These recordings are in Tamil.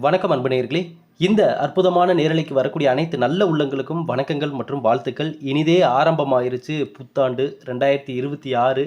வணக்கம் அன்பு நேயர்களே இந்த அற்புதமான நேரலைக்கு வரக்கூடிய அனைத்து நல்ல உள்ளங்களுக்கும் வணக்கங்கள் மற்றும் வாழ்த்துக்கள். இனிதே ஆரம்பமாயிருச்சு புத்தாண்டு ரெண்டாயிரத்தி இருபத்தி ஆறு.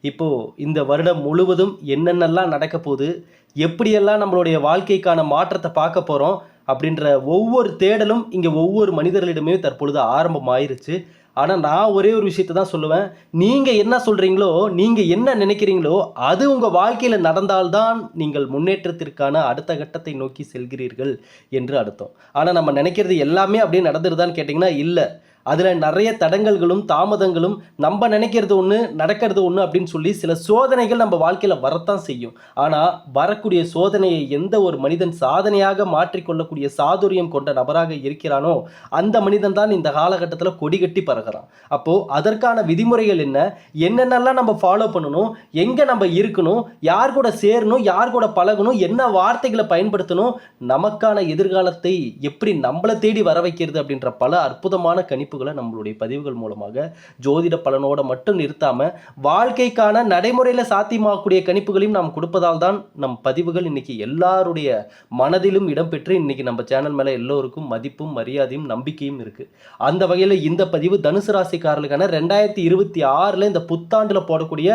இப்போது இந்த வருடம் முழுவதும் என்னென்னலாம் நடக்க போகுது எப்படியெல்லாம் நம்மளுடைய வாழ்க்கைக்கான மாற்றத்தை பார்க்க போகிறோம் அப்படின்ற ஒவ்வொரு தேடலும் இங்கே ஒவ்வொரு மனிதர்களிடமே தற்பொழுது ஆரம்பமாயிருச்சு. ஆனால் நான் ஒரே ஒரு விஷயத்தை தான் சொல்லுவேன். நீங்கள் என்ன சொல்கிறீங்களோ நீங்கள் என்ன நினைக்கிறீங்களோ அது உங்கள் வாழ்க்கையில் நடந்தால்தான் நீங்கள் முன்னேற்றத்திற்கான அடுத்த கட்டத்தை நோக்கி செல்கிறீர்கள் என்று அர்த்தம். ஆனால் நம்ம நினைக்கிறது எல்லாமே அப்படியே நடந்துருதான்னு கேட்டிங்கன்னா இல்லை. அதில் நிறைய தடங்கல்களும் தாமதங்களும் நம்ம நினைக்கிறது ஒன்று நடக்கிறது ஒன்று அப்படின்னு சொல்லி சில சோதனைகள் நம்ம வாழ்க்கையில் வரத்தான் செய்யும். ஆனால் வரக்கூடிய சோதனையை எந்த ஒரு மனிதன் சாதனையாக மாற்றிக்கொள்ளக்கூடிய சாதுரியம் கொண்ட நபராக இருக்கிறானோ அந்த மனிதன் தான் இந்த காலகட்டத்தில் கொடிகட்டி பறகிறான் அப்போது அதற்கான விதிமுறைகள் என்ன? என்னென்னலாம் நம்ம ஃபாலோ பண்ணணும்? எங்கே நம்ம இருக்கணும்? யார் கூட சேரணும்? யார் கூட பழகணும்? என்ன வார்த்தைகளை பயன்படுத்தணும்? நமக்கான எதிர்காலத்தை எப்படி நம்மளை தேடி வர வைக்கிறது அப்படின்ற பல அற்புதமான கணிப்பு கணிப்புகளை நம்மளுடைய பதிவுகள் மூலமாக ஜோதிட பலனோட மட்டும் நிறுத்தாமல் வாழ்க்கைக்கான நடைமுறையில் சாத்தியமாகக்கூடிய கணிப்புகளையும் நாம் கொடுப்பதால் தான் நம் பதிவுகள் இன்னைக்கு எல்லாருடைய மனதிலும் இடம்பெற்று இன்னைக்கு நம்ம சேனல் மேலே எல்லோருக்கும் மதிப்பும் மரியாதையும் நம்பிக்கையும் இருக்குது அந்த வகையில் இந்த பதிவு தனுசு ராசிக்காரர்களுக்கான ரெண்டாயிரத்தி இருபத்தி ஆறில் இந்த புத்தாண்டில் போடக்கூடிய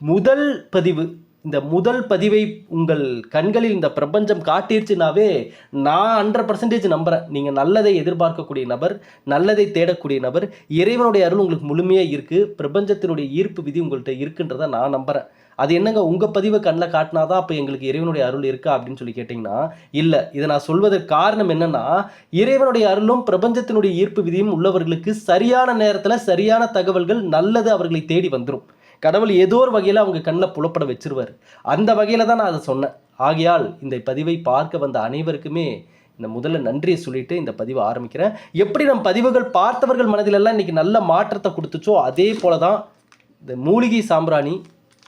முதல் பதிவு இந்த முதல் பதிவை உங்கள் கண்களில் இந்த பிரபஞ்சம் காட்டிருச்சுனாவே நான் ஹண்ட்ரட் பர்சன்டேஜ் நம்புகிறேன் நீங்கள் நல்லதை எதிர்பார்க்கக்கூடிய நபர் நல்லதை தேடக்கூடிய நபர் இறைவனுடைய அருள் உங்களுக்கு முழுமையாக இருக்குது பிரபஞ்சத்தினுடைய ஈர்ப்பு விதி உங்கள்கிட்ட இருக்குன்றதை நான் நம்புகிறேன் அது என்னங்க உங்கள் பதிவை கண்ணில் காட்டினாதான் அப்போ எங்களுக்கு இறைவனுடைய அருள் இருக்கா அப்படின்னு சொல்லி கேட்டிங்கன்னா இல்லை. இதை நான் சொல்வதற்கு காரணம் என்னென்னா இறைவனுடைய அருளும் பிரபஞ்சத்தினுடைய ஈர்ப்பு விதியும் உள்ளவர்களுக்கு சரியான நேரத்தில் சரியான தகவல்கள் நல்லது அவர்களை தேடி வந்துடும் கடவுள் ஏதோ ஒரு வகையில் அவங்க கண்ணில் புலப்பட வச்சிருவார். அந்த வகையில் தான் நான் அதை சொன்னேன். ஆகையால் இந்த பதிவை பார்க்க வந்த அனைவருக்குமே இந்த முதல்ல நன்றியை சொல்லிட்டு இந்த பதிவை ஆரம்பிக்கிறேன். எப்படி நம் பதிவுகள் பார்த்தவர்கள் மனதிலெல்லாம் இன்றைக்கி நல்ல மாற்றத்தை கொடுத்துச்சோ அதே போல தான் இந்த மூலிகை சாம்பிராணி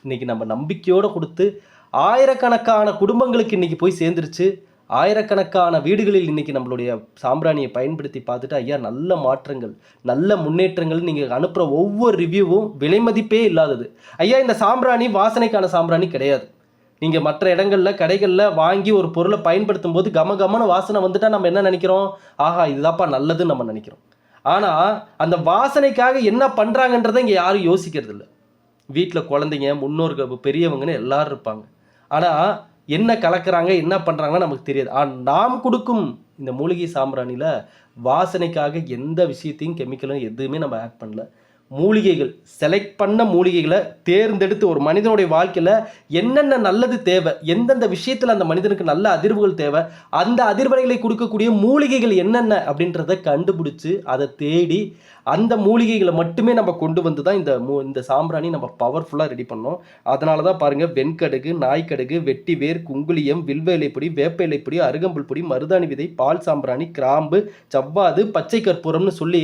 இன்றைக்கி நம்ம நம்பிக்கையோடு கொடுத்து ஆயிரக்கணக்கான குடும்பங்களுக்கு இன்றைக்கி போய் சேர்ந்துருச்சு. ஆயிரக்கணக்கான வீடுகளில் இன்னைக்கு நம்மளுடைய சாம்பிராணியை பயன்படுத்தி பார்த்துட்டு ஐயா நல்ல மாற்றங்கள் நல்ல முன்னேற்றங்கள் நீங்கள் அனுப்புகிற ஒவ்வொரு ரிவ்யூவும் விலை மதிப்பே இல்லாதது. ஐயா இந்த சாம்பிராணி வாசனைக்கான சாம்பிராணி கிடையாது. நீங்கள் மற்ற இடங்களில் கடைகளில் வாங்கி ஒரு பொருளை பயன்படுத்தும் போது கம கமன வாசனை வந்துட்டால் நம்ம என்ன நினைக்கிறோம்? ஆஹா இதுதாப்பா நல்லதுன்னு நம்ம நினைக்கிறோம். ஆனால் அந்த வாசனைக்காக என்ன பண்ணுறாங்கன்றதை இங்கே யாரும் யோசிக்கிறது இல்லை வீட்டில் குழந்தைங்க முன்னோர்கள் பெரியவங்கன்னு எல்லோரும் இருப்பாங்க. ஆனால் என்ன கலக்கிறாங்க என்ன பண்ணுறாங்கன்னா நமக்கு தெரியாது. ஆனால் நாம் கொடுக்கும் இந்த மூலிகை சாம்பிராணியில் வாசனைக்காக எந்த விஷயத்தையும் கெமிக்கலும் எதுவுமே நம்ம ஆட் பண்ணல. மூலிகைகள் செலக்ட் பண்ண மூலிகைகளை தேர்ந்தெடுத்து ஒரு மனிதனுடைய வாழ்க்கையில் என்னென்ன நல்லது தேவை எந்தெந்த விஷயத்தில் அந்த மனிதனுக்கு நல்ல அதிர்வுகள் தேவை அந்த அதிர்வலைகளை கொடுக்கக்கூடிய மூலிகைகள் என்னென்ன அப்படின்றத கண்டுபிடிச்சி அதை தேடி அந்த மூலிகைகளை மட்டுமே நம்ம கொண்டு வந்து தான் இந்த மூ இந்த சாம்பிராணி நம்ம பவர்ஃபுல்லாக ரெடி பண்ணோம். அதனால தான் பாருங்கள் வெண்கடுகு நாய்க்கடுகு வெட்டி வேர் குங்குளியம் வில்வ இலைப்பொடி வேப்ப இலைப்பொடி அருகம்புல் பொடி மருதாணி விதை பால் சாம்பிராணி கிராம்பு சவ்வாது பச்சை கற்பூரம்னு சொல்லி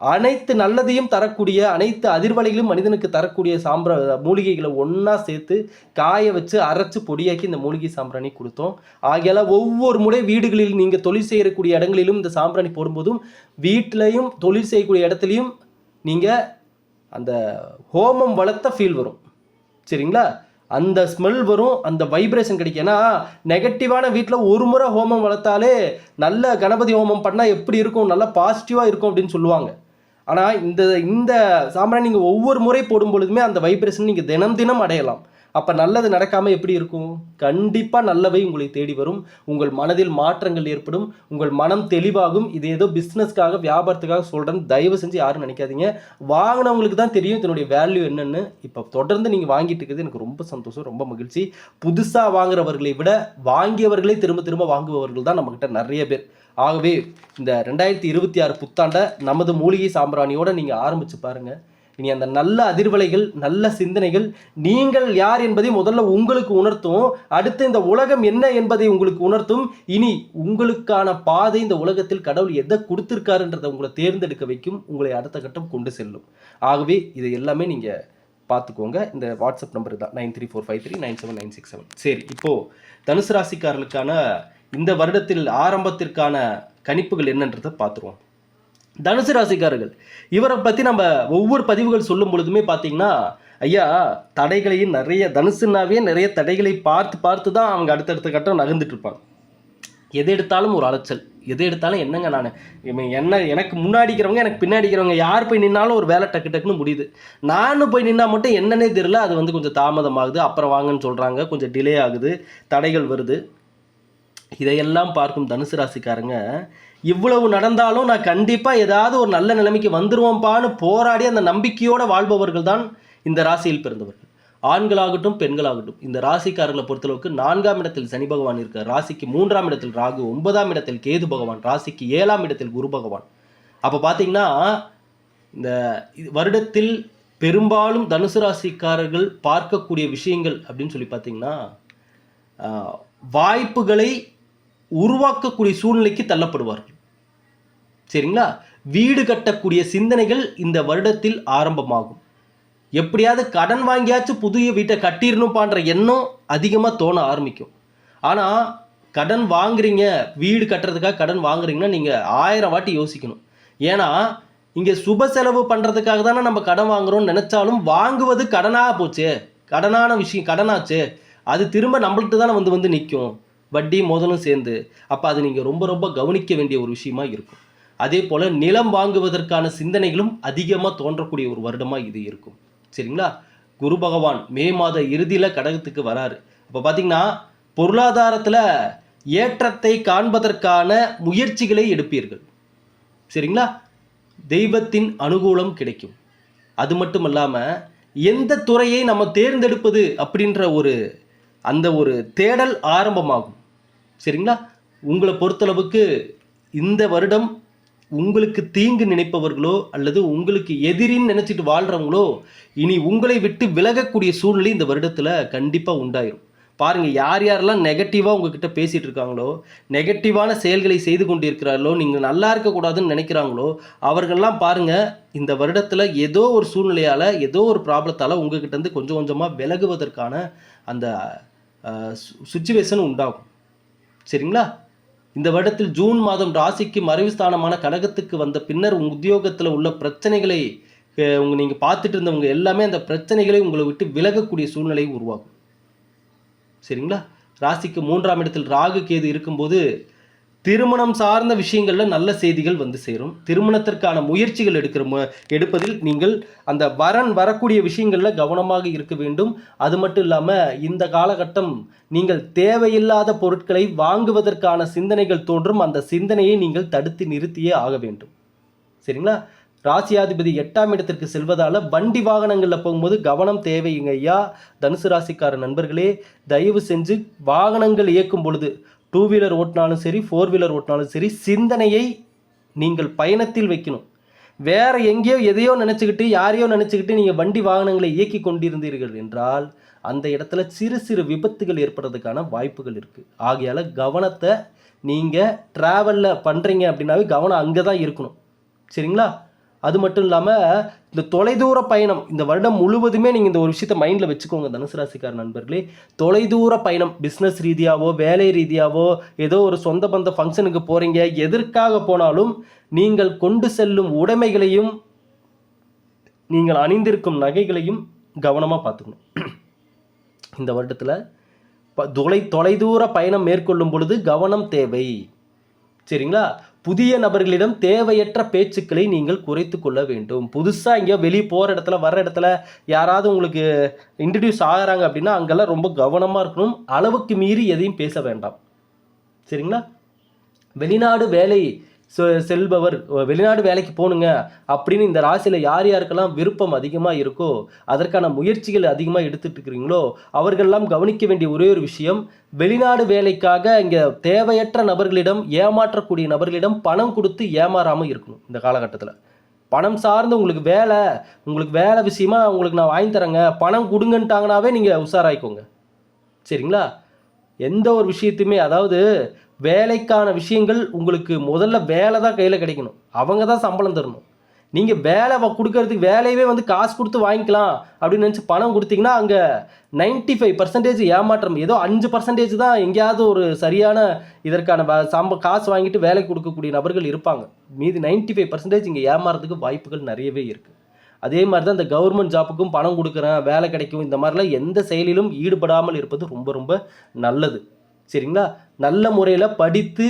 அனைத்து நல்லதையும் தரக்கூடிய அனைத்து அதிர்வலைகளும் மனிதனுக்கு தரக்கூடிய சாம்பிர மூலிகைகளை ஒன்றா சேர்த்து காய வச்சு அரைச்சு பொடியாக்கி இந்த மூலிகை சாம்பிராணி கொடுத்தோம். ஆகையால் ஒவ்வொரு முறை வீடுகளில் நீங்கள் தொழில் செய்யக்கூடிய இடங்களிலும் இந்த சாம்பிராணி போடும்போதும் வீட்டிலையும் தொழில் செய்யக்கூடிய இடத்துலையும் நீங்கள் அந்த ஹோமம் வளர்த்த ஃபீல் வரும். சரிங்களா? அந்த ஸ்மெல் வரும் அந்த வைப்ரேஷன் கிடைக்கும். ஏன்னா நெகட்டிவான வீட்டில் ஒரு முறை ஹோமம் வளர்த்தாலே நல்ல கணபதி ஹோமம் பண்ணால் எப்படி இருக்கும்? நல்லா பாசிட்டிவாக இருக்கும் அப்படின்னு சொல்லுவாங்க. ஆனால் இந்த இந்த சாம்பிராணி நீங்கள் ஒவ்வொரு முறை போடும் பொழுதுமே அந்த வைப்ரேஷன் நீங்கள் தினம் தினம் அடையலாம். அப்போ நல்லது நடக்காமல் எப்படி இருக்கும்? கண்டிப்பாக நல்லவை உங்களை தேடி வரும். உங்கள் மனதில் மாற்றங்கள் ஏற்படும். உங்கள் மனம் தெளிவாகும். இது ஏதோ பிஸ்னஸ்க்காக வியாபாரத்துக்காக சொல்கிறேன் தயவு செஞ்சு யாரும் நினைக்காதீங்க. வாங்கினவங்களுக்கு தான் தெரியும் இதனுடைய வேல்யூ என்னென்னு. இப்போ தொடர்ந்து நீங்கள் வாங்கிட்டு இருக்கிறது எனக்கு ரொம்ப சந்தோஷம் ரொம்ப மகிழ்ச்சி. புதுசாக வாங்குறவர்களை விட வாங்கியவர்களே திரும்ப திரும்ப வாங்குபவர்கள் தான் நம்மக்கிட்ட நிறைய பேர். ஆகவே இந்த ரெண்டாயிரத்தி இருபத்தி ஆறு புத்தாண்டை நமது மூலிகை சாம்பிராணியோட நீங்கள் ஆரம்பித்து பாருங்கள் இனி அந்த நல்ல அதிர்வலைகள் நல்ல சிந்தனைகள் நீங்கள் யார் என்பதை முதல்ல உங்களுக்கு உணர்த்தும் அடுத்து இந்த உலகம் என்ன என்பதை உங்களுக்கு உணர்த்தும். இனி உங்களுக்கான பாதை இந்த உலகத்தில் கடவுள் எதை கொடுத்துருக்காருன்றதை உங்களை தேர்ந்தெடுக்க வைக்கும். உங்களை அடுத்த கட்டம் கொண்டு செல்லும். ஆகவே இதை எல்லாமே நீங்கள் பார்த்துக்கோங்க. இந்த வாட்ஸ்அப் நம்பர் தான் nine three four five three nine seven nine six seven. சரி இப்போது தனுசு ராசிக்காரர்களுக்கான இந்த வருடத்தில் ஆரம்பத்திற்கான கணிப்புகள் என்னன்றதை பார்த்துருவோம். தனுசு ராசிக்காரர்கள் இவரை பற்றி நம்ம ஒவ்வொரு பதிவுகள் சொல்லும் பொழுதுமே பார்த்தீங்கன்னா ஐயா தடைகளையும் நிறைய தனுசுனாவே நிறைய தடைகளை பார்த்து பார்த்து தான் அவங்க அடுத்தடுத்த கட்டம் நகர்ந்துட்டுருப்பாங்க எது எடுத்தாலும் ஒரு அலைச்சல். எது எடுத்தாலும் என்னங்க நான்? இவன் என்ன எனக்கு முன்னாடி இருக்கிறவங்க எனக்கு பின்னாடி இருக்கிறவங்க யார் போய் நின்னாலும் ஒரு வேலை டக்கு டக்குன்னு முடியுது. நானும் போய் நின்னா மட்டும் என்னன்னே தெரியல அது வந்து கொஞ்சம் தாமதமாகுது. அப்புறம் வாங்கன்னு சொல்கிறாங்க கொஞ்சம் டிலே ஆகுது தடைகள் வருது. இதையெல்லாம் பார்க்கும் தனுசு ராசிக்காரங்க இவ்வளவு நடந்தாலும் நான் கண்டிப்பாக ஏதாவது ஒரு நல்ல நிலைமைக்கு வந்துருவோம்ப்பான்னு போராடி அந்த நம்பிக்கையோடு வாழ்பவர்கள் தான் இந்த ராசியில் பிறந்தவர்கள். ஆண்களாகட்டும் பெண்களாகட்டும் இந்த ராசிக்காரர்களை பொறுத்தளவுக்கு நான்காம் இடத்தில் சனி பகவான் இருக்கார். ராசிக்கு மூன்றாம் இடத்தில் ராகு ஒன்பதாம் இடத்தில் கேது பகவான் ராசிக்கு ஏழாம் இடத்தில் குரு பகவான். அப்போ பார்த்தீங்கன்னா இந்த இது வருடத்தில் பெரும்பாலும் தனுசு ராசிக்காரர்கள் பார்க்கக்கூடிய விஷயங்கள் அப்படின்னு சொல்லி பார்த்தீங்கன்னா வாய்ப்புகளை உருவாக்கக்கூடிய சூழ்நிலைக்கு தள்ளப்படுவார்கள். சரிங்களா? வீடு கட்டக்கூடிய சிந்தனைகள் இந்த வருடத்தில் ஆரம்பமாகும். எப்படியாவது கடன் வாங்கியாச்சும் புதிய வீட்டை கட்டிடணும்பான்ற எண்ணம் அதிகமாக தோண ஆரம்பிக்கும். ஆனால் கடன் வாங்குறீங்க வீடு கட்டுறதுக்காக கடன் வாங்குறீங்கன்னா நீங்கள் ஆயிரம் வாட்டி யோசிக்கணும். ஏன்னா இங்கே சுப செலவு பண்ணுறதுக்காக தானே நம்ம கடன் வாங்குறோம்னு நினச்சாலும் வாங்குவது கடனாக போச்சே. கடனான விஷயம் கடனாச்சே. அது திரும்ப நம்மள்கிட்ட தானே வந்து வந்து நிற்கும் வட்டி முதலும் சேர்ந்து அப்போ அது நீங்கள் ரொம்ப ரொம்ப கவனிக்க வேண்டிய ஒரு விஷயமா இருக்கும். அதே போல் நிலம் வாங்குவதற்கான சிந்தனைகளும் அதிகமாக தோன்றக்கூடிய ஒரு வருடமாக இது இருக்கும். சரிங்களா? குரு பகவான் மே மாத இறுதியில் கடகத்துக்கு வராரு. அப்போ பார்த்தீங்கன்னா பொருளாதாரத்தில் ஏற்றத்தை காண்பதற்கான முயற்சிகளை எடுப்பீர்கள். சரிங்களா? தெய்வத்தின் அனுகூலம் கிடைக்கும். அது மட்டும் இல்லாமல் எந்த துறையை நம்ம தேர்ந்தெடுப்பது அப்படின்ற ஒரு அந்த ஒரு தேடல் ஆரம்பமாகும். சரிங்களா? உங்களை பொறுத்தளவுக்கு இந்த வருடம் உங்களுக்கு தீங்கு நினைப்பவர்களோ அல்லது உங்களுக்கு எதிரின்னு நினச்சிட்டு வாழ்கிறவங்களோ இனி உங்களை விட்டு விலகக்கூடிய சூழ்நிலை இந்த வருடத்தில் கண்டிப்பாக உண்டாயிரும். பாருங்கள் யார் யாரெல்லாம் நெகட்டிவாக உங்ககிட்ட பேசிகிட்டு இருக்காங்களோ நெகட்டிவான செயல்களை செய்து கொண்டிருக்கிறார்களோ நீங்கள் நல்லா இருக்கக்கூடாதுன்னு நினைக்கிறாங்களோ அவர்கள்லாம் பாருங்கள் இந்த வருடத்தில் ஏதோ ஒரு சூழ்நிலையால் ஏதோ ஒரு ப்ராப்ளத்தால் உங்ககிட்ட இருந்து கொஞ்சம் கொஞ்சமாக விலகுவதற்கான அந்த சுச்சுவேஷன் உண்டாகும். சரிங்களா? இந்த வருடத்தில் ஜூன் மாதம் ராசிக்கு மறைவு ஸ்தானமான கடகத்துக்கு வந்த பின்னர் உங்கள் உத்தியோகத்தில் உள்ள பிரச்சனைகளை உங்கள் உங்க நீங்கள் பார்த்துட்டு இருந்தவங்க எல்லாமே அந்த பிரச்சனைகளை உங்களை விட்டு விலகக்கூடிய சூழ்நிலையை உருவாகும். சரிங்களா? ராசிக்கு மூன்றாம் இடத்தில் ராகு கேது இருக்கும்போது திருமணம் சார்ந்த விஷயங்களில் நல்ல செய்திகள் வந்து சேரும். திருமணத்திற்கான முயற்சிகள் எடுக்கிற மு- எடுப்பதில் நீங்கள் அந்த வரன் வரக்கூடிய விஷயங்களில் கவனமாக இருக்க வேண்டும். அது மட்டும் இல்லாமல் இந்த காலகட்டம் நீங்கள் தேவையில்லாத பொருட்களை வாங்குவதற்கான சிந்தனைகள் தோன்றும். அந்த சிந்தனையை நீங்கள் தடுத்து நிறுத்தியே ஆக வேண்டும். சரிங்களா? ராசியாதிபதி எட்டாம் இடத்திற்கு செல்வதால் வண்டி வாகனங்களில் போகும்போது கவனம் தேவைங்க ஐயா. தனுசு ராசிக்கார நண்பர்களே தயவு செஞ்சு வாகனங்கள் இயக்கும் பொழுது டூ வீலர் ஓட்டினாலும் சரி ஃபோர் வீலர் ஓட்டினாலும் சரி சிந்தனையை நீங்கள் பயணத்தில் வைக்கணும். வேறு எங்கேயோ எதையோ நினச்சிக்கிட்டு யாரையோ நினச்சிக்கிட்டு நீங்கள் வண்டி வாகனங்களை இயக்கி கொண்டிருந்தீர்கள் என்றால் அந்த இடத்துல சிறு சிறு விபத்துகள் ஏற்படுறதுக்கான வாய்ப்புகள் இருக்குது ஆகையால் கவனத்தை நீங்கள் ட்ராவலில் பண்ணுறீங்க அப்படின்னாவே கவனம் அங்கே தான் இருக்கணும். சரிங்களா? அது மட்டும் இல்லாமல் இந்த தொலைதூர பயணம் இந்த வருடம் முழுவதுமே நீங்கள் இந்த ஒரு விஷயத்தை மைண்டில் வச்சுக்கோங்க தனுசு ராசிக்கார நண்பர்களே. தொலைதூர பயணம் பிஸ்னஸ் ரீதியாவோ வேலை ரீதியாவோ ஏதோ ஒரு சொந்த பந்த ஃபங்க்ஷனுக்கு போகிறீங்க எதற்காக போனாலும் நீங்கள் கொண்டு செல்லும் உடைமைகளையும் நீங்கள் அணிந்திருக்கும் நகைகளையும் கவனமாக பார்த்துக்கணும். இந்த வருடத்தில் ப- தொலை தொலைதூர பயணம் மேற்கொள்ளும் பொழுது கவனம் தேவை. சரிங்களா? புதிய நபர்களிடம் தேவையற்ற பேச்சுக்களை நீங்கள் குறைத்து கொள்ள வேண்டும். புதுசாக எங்கேயோ வெளியே போகிற இடத்துல வர்ற இடத்துல யாராவது உங்களுக்கு இன்ட்ரடியூஸ் ஆகிறாங்க அப்படின்னா அங்கெல்லாம் ரொம்ப கவனமாக இருக்கணும். அளவுக்கு மீறி எதையும் பேச வேண்டாம். சரிங்களா? வெளிநாடு வேலை செல்பவர் வெளிநாடு வேலைக்கு போகணுங்க அப்படின்னு இந்த ராசியில் யார் யாருக்கெல்லாம் விருப்பம் அதிகமாக இருக்கோ அதற்கான முயற்சிகள் அதிகமாக எடுத்துட்டு இருக்கிறீங்களோ அவர்களெல்லாம் கவனிக்க வேண்டிய ஒரே ஒரு விஷயம் வெளிநாடு வேலைக்காக இங்கே தேவையற்ற நபர்களிடம் ஏமாற்றக்கூடிய நபர்களிடம் பணம் கொடுத்து ஏமாறாமல் இருக்கணும் இந்த காலகட்டத்தில். பணம் சார்ந்து உங்களுக்கு வேலை உங்களுக்கு வேலை விஷயமா உங்களுக்கு நான் வாங்கி தரேங்க பணம் கொடுங்கன்ட்டாங்கனாவே நீங்கள் உஷாராயிக்கோங்க. சரிங்களா? எந்த ஒரு விஷயத்தையுமே அதாவது வேலைக்கான விஷயங்கள் உங்களுக்கு முதல்ல வேலை தான் கையில் கிடைக்கணும். அவங்க தான் சம்பளம் தரணும். நீங்கள் வேலை கொடுக்கறதுக்கு வேலையவே வந்து காசு கொடுத்து வாங்கிக்கலாம் அப்படின்னு நினச்சி பணம் கொடுத்தீங்கன்னா அங்கே 95% ஃபைவ் பர்சன்டேஜ் ஏமாற்றம் ஏதோ அஞ்சு பர்சன்டேஜ் தான் எங்கேயாவது ஒரு சரியான இதற்கான சம்ப காசு வாங்கிட்டு வேலை கொடுக்கக்கூடிய நபர்கள் இருப்பாங்க. மீதி 95% ஃபைவ் பர்சன்டேஜ் இங்கே ஏமாறதுக்கு வாய்ப்புகள் நிறையவே இருக்குது அதே மாதிரி தான் இந்த கவர்மெண்ட் ஜாப்புக்கும் பணம் கொடுக்குறேன் வேலை கிடைக்கும் இந்த மாதிரிலாம் எந்த செயலிலும் ஈடுபடாமல் இருப்பது ரொம்ப ரொம்ப நல்லது. சரிங்களா? நல்ல முறையில் படித்து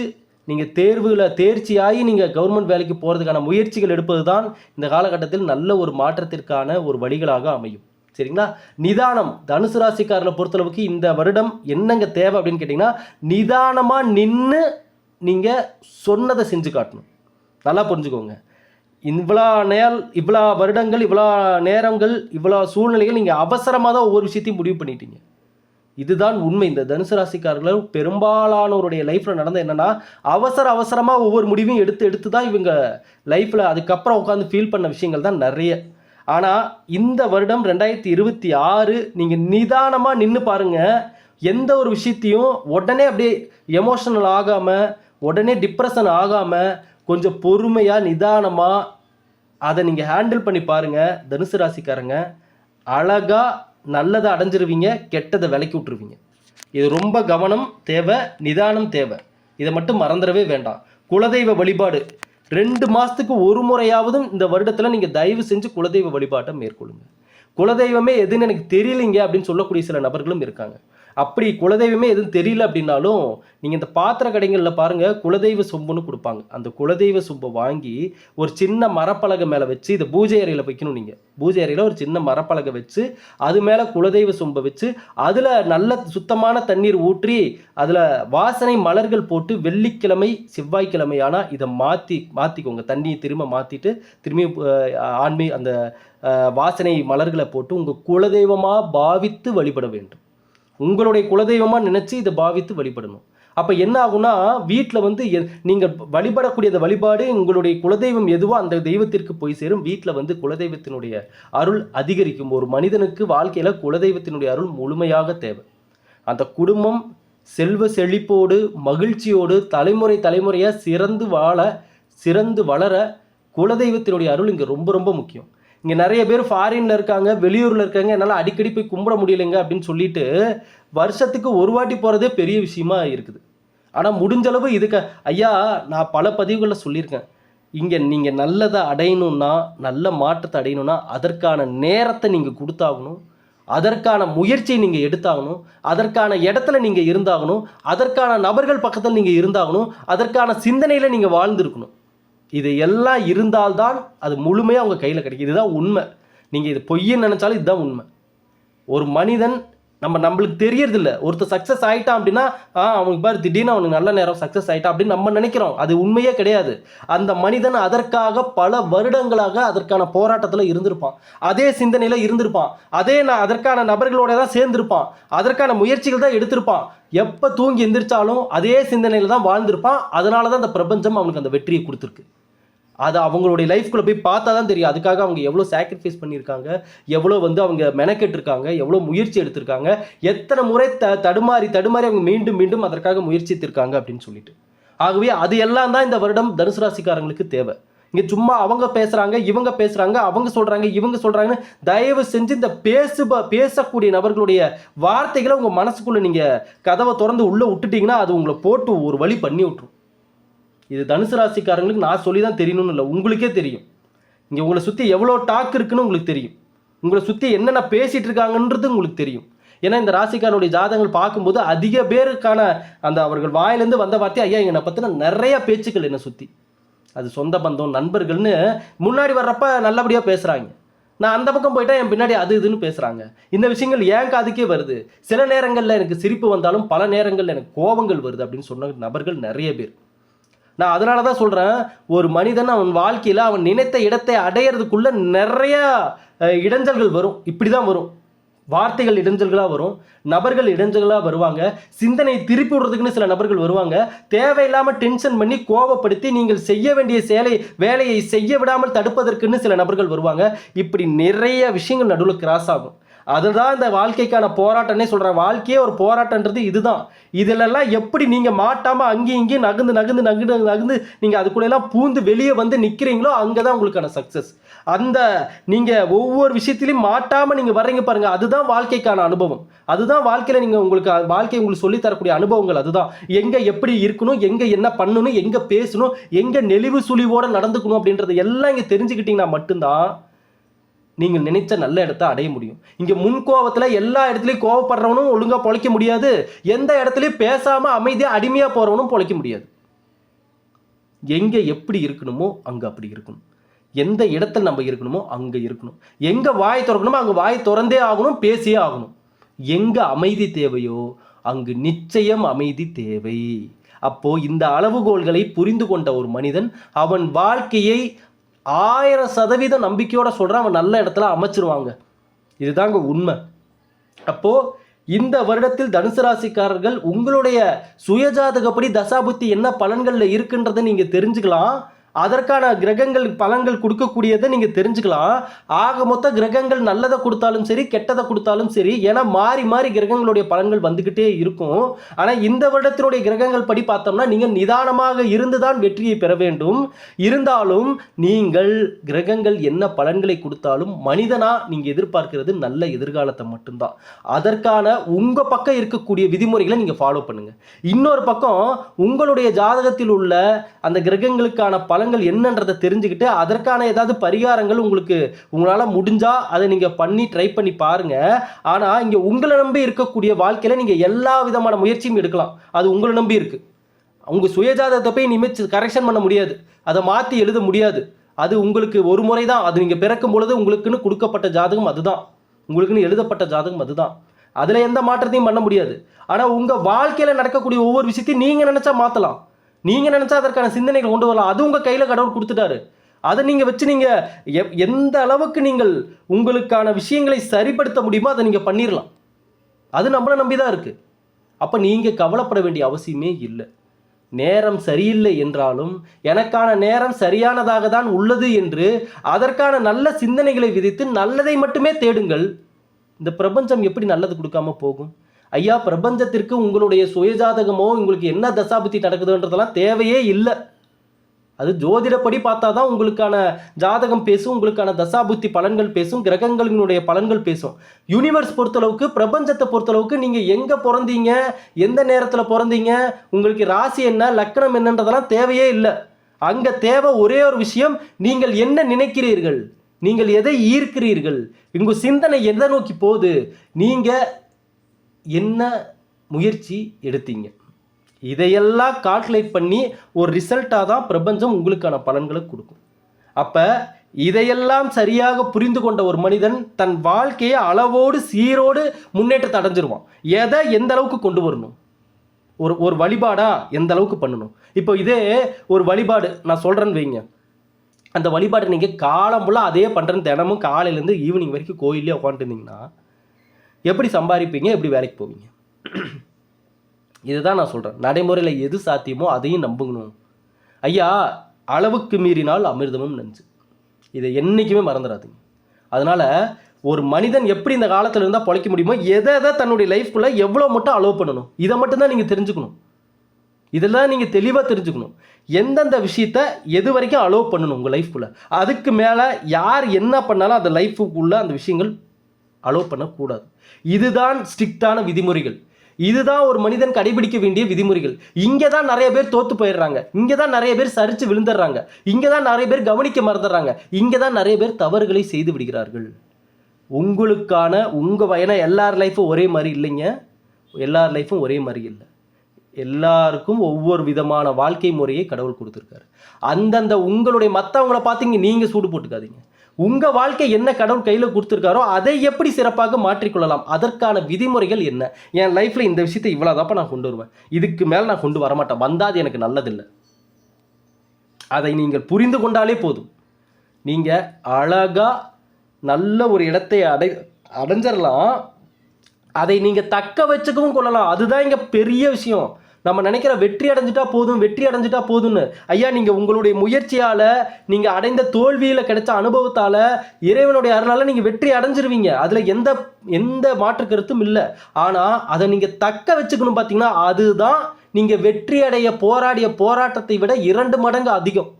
நீங்கள் தேர்வில் தேர்ச்சியாகி நீங்கள் கவர்மெண்ட் வேலைக்கு போகிறதுக்கான முயற்சிகள் எடுப்பது தான் இந்த காலகட்டத்தில் நல்ல ஒரு மாற்றத்திற்கான ஒரு வழிகளாக அமையும். சரிங்களா? நிதானம். தனுசு ராசிக்காரர்களை பொறுத்தளவுக்கு இந்த வருடம் என்னங்க தேவை அப்படின்னு கேட்டிங்கன்னா நிதானமாக நின்று நீங்கள் சொன்னதை செஞ்சு காட்டணும். நல்லா புரிஞ்சுக்கோங்க. இவ்வளோ நேர் இவ்வளோ வருடங்கள் இவ்வளோ நேரங்கள் இவ்வளோ சூழ்நிலைகள் நீங்கள் அவசரமாக தான் ஒவ்வொரு விஷயத்தையும் முடிவு பண்ணிட்டீங்க. இதுதான் உண்மை. இந்த தனுசு ராசிக்காரர்கள் பெரும்பாலானோருடைய லைஃப்பில் நடந்த என்னன்னா அவசர அவசரமாக ஒவ்வொரு முடிவையும் எடுத்து எடுத்து தான் இவங்க லைஃப்பில் அதுக்கப்புறம் உட்காந்து ஃபீல் பண்ண விஷயங்கள் தான் நிறைய. ஆனால் இந்த வருடம் ரெண்டாயிரத்தி இருபத்தி ஆறு நீங்கள் நிதானமாக நின்று பாருங்கள் எந்த ஒரு விஷயத்தையும் உடனே அப்படியே எமோஷனல் ஆகாமல் உடனே டிப்ரெஷன் ஆகாமல் கொஞ்சம் பொறுமையாக நிதானமாக அதை நீங்கள் ஹேண்டில் பண்ணி பாருங்கள் தனுசு ராசிக்காரங்க. அழகாக நல்லதை அடைஞ்சிருவீங்க கெட்டதை விலக்கி விட்ருவீங்க இது ரொம்ப கவனம் தேவை நிதானம் தேவை. இதை மட்டும் மறந்துடவே வேண்டாம். குலதெய்வ வழிபாடு. ரெண்டு மாதத்துக்கு ஒரு முறையாவதும் இந்த வருடத்தில் நீங்கள் தயவு செஞ்சு குலதெய்வ வழிபாட்டை மேற்கொள்ளுங்க. குலதெய்வமே எதுன்னு எனக்கு தெரியலைங்க அப்படின்னு சொல்லக்கூடிய சில நபர்களும் இருக்காங்க. அப்படி குலதெய்வமே எதுவும் தெரியல அப்படின்னாலும் நீங்கள் இந்த பாத்திர கடைகளில் பாருங்கள் குலதெய்வ சொம்புன்னு கொடுப்பாங்க. அந்த குலதெய்வ சொம்பை வாங்கி ஒரு சின்ன மரப்பலகை மேலே வச்சு இதை பூஜை அறையில் வைக்கணும் நீங்கள் பூஜை அறையில் ஒரு சின்ன மரப்பலகை வச்சு அது மேலே குலதெய்வ சொம்பை வச்சு அதில் நல்ல சுத்தமான தண்ணீர் ஊற்றி அதில் வாசனை மலர்கள் போட்டு வெள்ளிக்கிழமை செவ்வாய்க்கிழமை ஆனால் இதை மாற்றி மாற்றிக்கோங்க தண்ணியை திரும்ப மாற்றிட்டு திரும்பி ஆன்மீ அந்த வாசனை மலர்களை போட்டு உங்கள் குலதெய்வமாக பாவித்து வழிபட வேண்டும். உங்களுடைய குலதெய்வமாக நினச்சி இதை பாவித்து வழிபடணும். அப்போ என்ன ஆகும்னா வீட்டில் வந்து எ- நீங்கள் வழிபடக்கூடிய அந்த வழிபாடு உங்களுடைய குலதெய்வம் எதுவோ அந்த தெய்வத்திற்கு போய் சேரும். வீட்டில் வந்து குலதெய்வத்தினுடைய அருள் அதிகரிக்கும். ஒரு மனிதனுக்கு வாழ்க்கையில் குலதெய்வத்தினுடைய அருள் முழுமையாக தேவை. அந்த குடும்பம் செல்வ செழிப்போடு மகிழ்ச்சியோடு தலைமுறை தலைமுறையாக சிறந்து வாழ சிறந்து வளர குலதெய்வத்தினுடைய அருள் இங்கே ரொம்ப ரொம்ப முக்கியம். இங்கே நிறைய பேர் ஃபாரின்ல இருக்காங்க வெளியூரில் இருக்காங்க என்னால் அடிக்கடி போய் கும்பிட முடியலைங்க அப்படின்னு சொல்லிட்டு வருஷத்துக்கு ஒரு வாட்டி போகிறதே பெரிய விஷயமா இருக்குது. ஆனால் முடிஞ்சளவு இதுக்கு ஐயா நான் பல பதிவுகளில் சொல்லியிருக்கேன். இங்கே நீங்கள் நல்லதை அடையணும்னா நல்ல மாற்றத்தை அடையணும்னா அதற்கான நேரத்தை நீங்கள் கொடுத்தாகணும். அதற்கான முயற்சியை நீங்கள் எடுத்தாகணும். அதற்கான இடத்துல நீங்கள் இருந்தாகணும். அதற்கான நபர்கள் பக்கத்தில் நீங்கள் இருந்தாகணும். அதற்கான சிந்தனையில் நீங்கள் வாழ்ந்துருக்கணும். இது எல்லாம் இருந்தால்தான் அது முழுமையாக அவங்க கையில் கிடைக்கும். இதுதான் உண்மை. நீங்கள் இது பொய்ன்னு நினச்சாலும் இதுதான் உண்மை. ஒரு மனிதன் நம்ம நம்மளுக்கு தெரியறதில்ல. ஒருத்தர் சக்ஸஸ் ஆகிட்டான் அப்படின்னா ஆ அவனுக்கு பாரு திடீர்னு அவனுக்கு நல்ல நேரம் சக்ஸஸ் ஆகிட்டான் அப்படின்னு நம்ம நினைக்கிறோம். அது உண்மையே கிடையாது. அந்த மனிதன் அதற்காக பல வருடங்களாக அதற்கான போராட்டத்தில் இருந்திருப்பான். அதே சிந்தனையில் இருந்திருப்பான். அதே நான் அதற்கான நபர்களோட தான் சேர்ந்திருப்பான். அதற்கான முயற்சிகள் தான் எடுத்திருப்பான். எப்போ தூங்கி எந்திரிச்சாலும் அதே சிந்தனையில் தான் வாழ்ந்திருப்பான். அதனால தான் அந்த பிரபஞ்சம் அவனுக்கு அந்த வெற்றியை கொடுத்துருக்கு. அது அவங்களுடைய லைஃப்குள்ளே போய் பார்த்தா தான் தெரியும். அதுக்காக அவங்க எவ்வளோ சாக்ரிஃபைஸ் பண்ணியிருக்காங்க எவ்வளோ வந்து அவங்க மெனக்கெட்டிருக்காங்க எவ்வளோ முயற்சி எடுத்திருக்காங்க எத்தனை முறை த தடுமாறி தடுமாறி அவங்க மீண்டும் மீண்டும் அதற்காக முயற்சித்திருக்காங்க அப்படின்னு சொல்லிட்டு. ஆகவே அது எல்லாம் தான் இந்த வருடம் தனுசு ராசிக்காரங்களுக்கு தேவை. இங்கே சும்மா அவங்க பேசுகிறாங்க இவங்க பேசுகிறாங்க அவங்க சொல்கிறாங்க இவங்க சொல்கிறாங்கன்னு தயவு செஞ்சு இந்த பேசு பேசக்கூடிய நபர்களுடைய வார்த்தைகளை உங்கள் மனசுக்குள்ளே நீங்கள் கதவை திறந்து உள்ளே விட்டுட்டிங்கன்னா அது உங்களை போட்டு ஒரு வழி பண்ணி விட்ரும் இது தனுசு ராசிக்காரங்களுக்கு நான் சொல்லி தான் தெரியணும்னு இல்லை. உங்களுக்கே தெரியும். இங்கே உங்களை சுற்றி எவ்வளோ டாக் இருக்குன்னு உங்களுக்கு தெரியும். உங்களை சுற்றி என்னென்ன பேசிகிட்டு இருக்காங்கன்றது உங்களுக்கு தெரியும். ஏன்னா இந்த ராசிக்காரனுடைய ஜாதகங்கள் பார்க்கும்போது அதிக பேருக்கான அந்த அவர்கள் வாயிலேருந்து வந்த வார்த்தை ஐயா என்னை பற்றின நிறைய பேச்சுக்கள் என்னை சுற்றி அது சொந்த பந்தம் நண்பர்கள்னு முன்னாடி வர்றப்ப நல்லபடியாக பேசுகிறாங்க நான் அந்த பக்கம் போயிட்டா என் பின்னாடி அது இதுன்னு பேசுகிறாங்க இந்த விஷயங்கள் ஏன் காதுக்கே வருது? சில நேரங்களில் எனக்கு சிரிப்பு வந்தாலும் பல நேரங்களில் எனக்கு கோபங்கள் வருது அப்படின்னு சொன்ன நபர்கள் நிறைய பேர். நான் அதனால தான் சொல்கிறேன் ஒரு மனிதன் அவன் வாழ்க்கையில் அவன் நினைத்த இடத்தை அடையிறதுக்குள்ளே நிறைய இடைஞ்சல்கள் வரும். இப்படி தான் வரும். வார்த்தைகள் இடைஞ்சல்களாக வரும். நபர்கள் இடைஞ்சல்களாக வருவாங்க. சிந்தனை திருப்பி விடுறதுக்குன்னு சில நபர்கள் வருவாங்க. தேவையில்லாமல் டென்ஷன் பண்ணி கோபப்படுத்தி நீங்கள் செய்ய வேண்டிய சேலை வேலையை செய்ய விடாமல் தடுப்பதற்குன்னு சில நபர்கள் வருவாங்க. இப்படி நிறைய விஷயங்கள் நடுவில் கிராஸ் ஆகும். அதுதான் இந்த வாழ்க்கைக்கான போராட்டம்னே சொல்கிறேன் வாழ்க்கையே ஒரு போராட்டன்றது இதுதான். இதிலெல்லாம் எப்படி நீங்கள் மாட்டாமல் அங்கேயும் இங்கேயும் நகர்ந்து நகர்ந்து நகர்ந்து நகர்ந்து நீங்கள் அதுக்குள்ளெல்லாம் பூந்து வெளியே வந்து நிற்கிறீங்களோ அங்கே தான் உங்களுக்கான சக்ஸஸ் அந்த நீங்கள் ஒவ்வொரு விஷயத்திலையும் மாட்டாமல் நீங்கள் வர்றீங்க பாருங்கள் அதுதான் வாழ்க்கைக்கான அனுபவம். அதுதான் வாழ்க்கையில் நீங்கள் உங்களுக்கு வாழ்க்கை உங்களுக்கு சொல்லித்தரக்கூடிய அனுபவங்கள் அதுதான். எங்கே எப்படி இருக்கணும் எங்கே என்ன பண்ணணும் எங்கே பேசணும் எங்கே நெளிவு சுழிவோடு நடந்துக்கணும் அப்படின்றது எல்லாம் இங்கே தெரிஞ்சுக்கிட்டிங்கன்னா மட்டும்தான் நீங்கள் நினைச்ச நல்ல இடத்த அடைய முடியும். இங்கே முன் கோவத்தில் எல்லா இடத்துலையும் கோவப்படுறவனும் ஒழுங்காக பொழைக்க முடியாது. எந்த இடத்துலையும் பேசாமல் அமைதியாக அடிமையாக போகிறவனும் பொழைக்க முடியாது. எங்கே எப்படி இருக்கணுமோ அங்கே அப்படி இருக்கணும். எந்த இடத்துல நம்ம இருக்கணுமோ அங்கே இருக்கணும். எங்கே வாய் திறக்கணுமோ அங்கே வாய் திறந்தே ஆகணும் பேசியே ஆகணும். எங்கே அமைதி தேவையோ அங்கு நிச்சயம் அமைதி தேவை. அப்போ இந்த அளவுகோல்களை புரிந்து கொண்ட ஒரு மனிதன் அவன் வாழ்க்கையை ஆயிரம் சதவீதம் நம்பிக்கையோட சொல்கிறேன் அவன் நல்ல இடத்துல அமைச்சிருவாங்க. இதுதாங்க உண்மை. அப்போது இந்த வருடத்தில் தனுசு ராசிக்காரர்கள் உங்களுடைய சுயஜாதகப்படி தசாபுத்தி என்ன பலன்களில் இருக்குன்றதை நீங்கள் தெரிஞ்சுக்கலாம். அதற்கான கிரகங்கள் பலன்கள் கொடுக்கக்கூடியதை நீங்கள் தெரிஞ்சுக்கலாம். ஆக மொத்த கிரகங்கள் நல்லதை கொடுத்தாலும் சரி கெட்டதை கொடுத்தாலும் சரி ஏன்னா மாறி மாறி கிரகங்களுடைய பலன்கள் வந்துக்கிட்டே இருக்கும். ஆனால் இந்த வருடத்தினுடைய கிரகங்கள் படி பார்த்தோம்னா நீங்கள் நிதானமாக இருந்து தான் வெற்றியை பெற வேண்டும். இருந்தாலும் நீங்கள் கிரகங்கள் என்ன பலன்களை கொடுத்தாலும் மனிதனாக நீங்கள் எதிர்பார்க்கிறது நல்ல எதிர்காலத்தை மட்டும்தான். அதற்கான உங்கள் பக்கம் இருக்கக்கூடிய விதிமுறைகளை நீங்கள் ஃபாலோ பண்ணுங்கள் இன்னொரு பக்கம் உங்களுடைய ஜாதகத்தில் உள்ள அந்த கிரகங்களுக்கான பலன் பலன்கள் என்னன்றதை தெரிஞ்சுக்கிட்டு அதற்கான ஏதாவது பரிகாரங்கள் உங்களுக்கு உங்களால் முடிஞ்சால் அதை நீங்கள் பண்ணி ட்ரை பண்ணி பாருங்க. ஆனால் இங்கே உங்களை நம்பி இருக்கக்கூடிய வாழ்க்கையில் நீங்கள் எல்லா விதமான முயற்சியும் எடுக்கலாம். அது உங்களை நம்பி இருக்கு. உங்கள் சுயஜாதகத்தை போய் இனிமேல் கரெக்ஷன் பண்ண முடியாது. அதை மாற்றி எழுத முடியாது. அது உங்களுக்கு ஒரு முறை தான் அது நீங்கள் பிறக்கும் பொழுது உங்களுக்குன்னு கொடுக்கப்பட்ட ஜாதகம் அதுதான். உங்களுக்குன்னு எழுதப்பட்ட ஜாதகம் அதுதான். அதில் எந்த மாற்றத்தையும் பண்ண முடியாது. ஆனால் உங்கள் வாழ்க்கையில் நடக்கக்கூடிய ஒவ்வொரு விஷயத்தையும் நீங்கள் நினச்சா மாற்றலாம் நீங்கள் நினச்சா அதற்கான சிந்தனைகள் கொண்டு வரலாம். அது உங்கள் கையில் கடவுள் கொடுத்துட்டாரு. அதை நீங்கள் வச்சு நீங்கள் எந்த அளவுக்கு நீங்கள் உங்களுக்கான விஷயங்களை சரிப்படுத்த முடியுமோ அதை நீங்கள் பண்ணிடலாம் அது நம்மளை நம்பி தான் இருக்குது அப்போ நீங்கள் கவலைப்பட வேண்டிய அவசியமே இல்லை. நேரம் சரியில்லை என்றாலும் எனக்கான நேரம் சரியானதாக தான் உள்ளது என்று அதற்கான நல்ல சிந்தனைகளை விதித்து நல்லதை மட்டுமே தேடுங்கள். இந்த பிரபஞ்சம் எப்படி நல்லது கொடுக்காம போகும்? ஐயா பிரபஞ்சத்திற்கு உங்களுடைய சுயஜாதகமோ உங்களுக்கு என்ன தசாபுத்தி நடக்குதுன்றதெல்லாம் தேவையே இல்லை. அது ஜோதிடப்படி பார்த்தா தான் உங்களுக்கான ஜாதகம் பேசும் உங்களுக்கான தசாபுத்தி பலன்கள் பேசும் கிரகங்களினுடைய பலன்கள் பேசும். யூனிவர்ஸ் பொறுத்தளவுக்கு பிரபஞ்சத்தை பொறுத்தளவுக்கு நீங்கள் எங்கே பிறந்தீங்க எந்த நேரத்தில் பிறந்தீங்க உங்களுக்கு ராசி என்ன லக்கணம் என்னன்றதெல்லாம் தேவையே இல்லை. அங்கே தேவை ஒரே ஒரு விஷயம் நீங்கள் என்ன நினைக்கிறீர்கள் நீங்கள் எதை ஈர்க்கிறீர்கள் உங்கள் சிந்தனை எதை நோக்கி போகுது நீங்கள் என்ன முயற்சி எடுத்தீங்க? இதையெல்லாம் கால்குலேட் பண்ணி ஒரு ரிசல்ட்டாக தான் பிரபஞ்சம் உங்களுக்கான பலன்களை கொடுக்கும். அப்போ இதையெல்லாம் சரியாக புரிந்து கொண்ட ஒரு மனிதன் தன் வாழ்க்கையை அளவோடு சீரோடு முன்னேற்றத்தை அடைஞ்சிருவான். எதை எந்த அளவுக்கு கொண்டு வரணும்? ஒரு ஒரு வழிபாடா எந்த அளவுக்கு பண்ணணும்? இப்போ இதே ஒரு வழிபாடு நான் சொல்கிறேன்னு வைங்க. அந்த வழிபாடு நீங்கள் காலம் ஃபுல்லாக அதே பண்ணுறேன்னு தினமும் காலையிலேருந்து ஈவினிங் வரைக்கும் கோயிலே உட்காந்துருந்தீங்கன்னா எப்படி சம்பாதிப்பீங்க எப்படி வேலைக்கு போவீங்க? இதுதான் நான் சொல்கிறேன் நடைமுறையில் எது சாத்தியமோ அதையும் நம்புங்கணும். ஐயா அளவுக்கு மீறினால் அமிர்தமும் நஞ்சு. இதை என்றைக்குமே மறந்துடாதீங்க. அதனால் ஒரு மனிதன் எப்படி இந்த காலத்தில் இருந்தால் பொழைக்க முடியுமோ எதை எதை தன்னுடைய லைஃப்குள்ளே எவ்வளோ மட்டும் அலோவ் பண்ணணும் இதை மட்டும்தான் நீங்கள் தெரிஞ்சுக்கணும். இதெல்லாம் நீங்கள் தெளிவாக தெரிஞ்சுக்கணும். எந்தெந்த விஷயத்த எது வரைக்கும் அலோவ் பண்ணணும் உங்கள் லைஃப்குள்ளே அதுக்கு மேலே யார் என்ன பண்ணாலும் அந்த லைஃபுக்குள்ளே அந்த விஷயங்கள் அலோவ் பண்ணக்கூடாது. இதுதான் ஸ்ட்ரிக்டான விதிமுறைகள். இதுதான் ஒரு மனிதன் கடைபிடிக்க வேண்டிய விதிமுறைகள். இங்கே தான் நிறைய பேர் தோத்து போயிடுறாங்க. இங்கே தான் நிறைய பேர் சரிச்சு விழுந்துடுறாங்க. இங்கே தான் நிறைய பேர் கவனிக்க மறந்துடுறாங்க. இங்கே தான் நிறைய பேர் தவறுகளை செய்து விடுகிறார்கள். உங்களுக்கான உங்கள் ஏன்னா எல்லார் லைஃப்பும் ஒரே மாதிரி இல்லைங்க. எல்லார் லைஃப்பும் ஒரே மாதிரி இல்லை. எல்லாருக்கும் ஒவ்வொரு விதமான வாழ்க்கை முறையை கடவுள் கொடுத்துருக்காரு. அந்தந்த உங்களுடைய மற்றவங்கள பார்த்தீங்க நீங்கள் சூடு போட்டுக்காதீங்க. உங்கள் வாழ்க்கை என்ன கடவுள் கையில் கொடுத்துருக்காரோ அதை எப்படி சிறப்பாக மாற்றிக்கொள்ளலாம்? அதற்கான விதிமுறைகள் என்ன? என் லைஃப்பில் இந்த விஷயத்தை இவ்வளோதாப்பா நான் கொண்டு வருவேன். இதுக்கு மேலே நான் கொண்டு வரமாட்டேன். வந்தால் அது எனக்கு நல்லதில்லை. அதை நீங்கள் புரிந்து கொண்டாலே போதும். நீங்கள் அழகாக நல்ல ஒரு இடத்தை அடை அடைஞ்சிடலாம் அதை நீங்கள் தக்க வச்சுக்கவும் கொள்ளலாம். அதுதான் இங்கே பெரிய விஷயம். நம்ம நினைக்கிற வெற்றி அடைஞ்சிட்டா போதும் வெற்றி அடைஞ்சிட்டா போதும்னு. ஐயா நீங்கள் உங்களுடைய முயற்சியால் நீங்கள் அடைந்த தோல்வியில் கிடைச்ச அனுபவத்தால் இறைவனுடைய அருளால் நீங்கள் வெற்றி அடைஞ்சிருவீங்க. அதில் எந்த எந்த மாற்று கருத்தும் இல்லை. ஆனால் அதை நீங்கள் தக்க வச்சுக்கணும் பார்த்தீங்கன்னா அதுதான் நீங்கள் வெற்றி அடைய போராடிய போராட்டத்தை விட இரண்டு மடங்கு அதிகம்.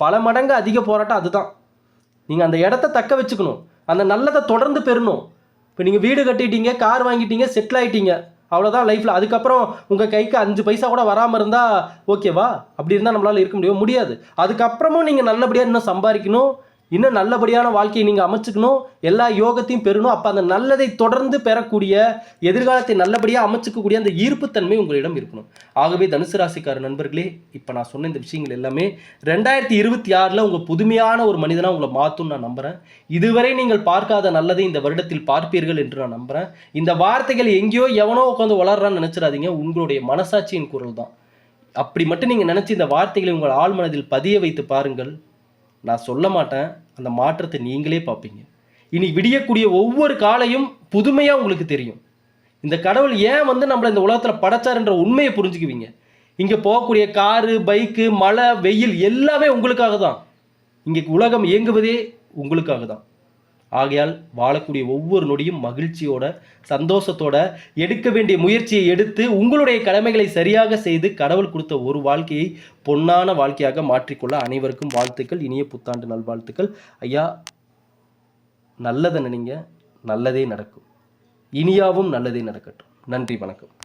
பல மடங்கு அதிக போராட்டம் அதுதான். நீங்கள் அந்த இடத்த தக்க வச்சுக்கணும். அந்த நல்லதை தொடர்ந்து பெறணும். இப்போ நீங்கள் வீடு கட்டிட்டீங்க கார் வாங்கிட்டீங்க செட்டில் ஆகிட்டீங்க அவ்வளோதான் லைஃப்பில் அதுக்கப்புறம் உங்கள் கைக்கு அஞ்சு பைசா கூட வராமல் இருந்தால் ஓகேவா அப்படி இருந்தால் நம்மளால் இருக்க முடியும்? முடியாது. அதுக்கப்புறமும் நீங்கள் நல்லபடியாக இன்னும் சம்பாதிக்கணும். இன்னும் நல்லபடியான வாழ்க்கையை நீங்கள் அமைச்சுக்கணும். எல்லா யோகத்தையும் பெறணும். அப்போ அந்த நல்லதை தொடர்ந்து பெறக்கூடிய எதிர்காலத்தை நல்லபடியாக அமைச்சுக்கக்கூடிய அந்த ஈர்ப்புத்தன்மை உங்களிடம் இருக்கணும். ஆகவே தனுசு ராசிக்கார நண்பர்களே இப்போ நான் சொன்ன இந்த விஷயங்கள் எல்லாமே ரெண்டாயிரத்தி இருபத்தி ஆறில் உங்கள் புதுமையான ஒரு மனிதனாக உங்களை மாற்றும்னு நான் நம்புகிறேன் இதுவரை நீங்கள் பார்க்காத நல்லதை இந்த வருடத்தில் பார்ப்பீர்கள் என்று நான் நம்புகிறேன் இந்த வார்த்தைகள் எங்கேயோ எவனோ உட்காந்து வளர்றான்னு நினச்சிடாதீங்க. உங்களுடைய மனசாட்சியின் குரல் தான் அப்படி மட்டும் நீங்கள் நினச்சி இந்த வார்த்தைகளை உங்கள் ஆழ்மனதில் பதிய வைத்து பாருங்கள். நான் சொல்ல மாட்டேன். அந்த மாற்றத்தை நீங்களே பார்ப்பீங்க. இனி விடியக்கூடிய ஒவ்வொரு காலையும் புதுமையாக உங்களுக்கு தெரியும். இந்த கடவுள் ஏன் வந்து நம்மளை இந்த உலகத்தில் படைச்சாருன்ற உண்மையை புரிஞ்சுக்குவீங்க. இங்கே போகக்கூடிய காரு பைக்கு மழை வெயில் எல்லாமே உங்களுக்காக தான் இங்கே உலகம் இயங்குவதே உங்களுக்காக தான் ஆகையால் வாழக்கூடிய ஒவ்வொரு நொடியும் மகிழ்ச்சியோட சந்தோஷத்தோட எடுக்க வேண்டிய முயற்சியை எடுத்து உங்களுடைய கடமைகளை சரியாக செய்து கடவுள் கொடுத்த ஒரு வாழ்க்கையை பொன்னான வாழ்க்கையாக மாற்றிக்கொள்ள அனைவருக்கும் வாழ்த்துக்கள் இனிய புத்தாண்டு நல்வாழ்த்துக்கள். ஐயா நல்லதை நினைங்க நல்லதே நடக்கும். இனியாவும் நல்லதே நடக்கட்டும். நன்றி வணக்கம்.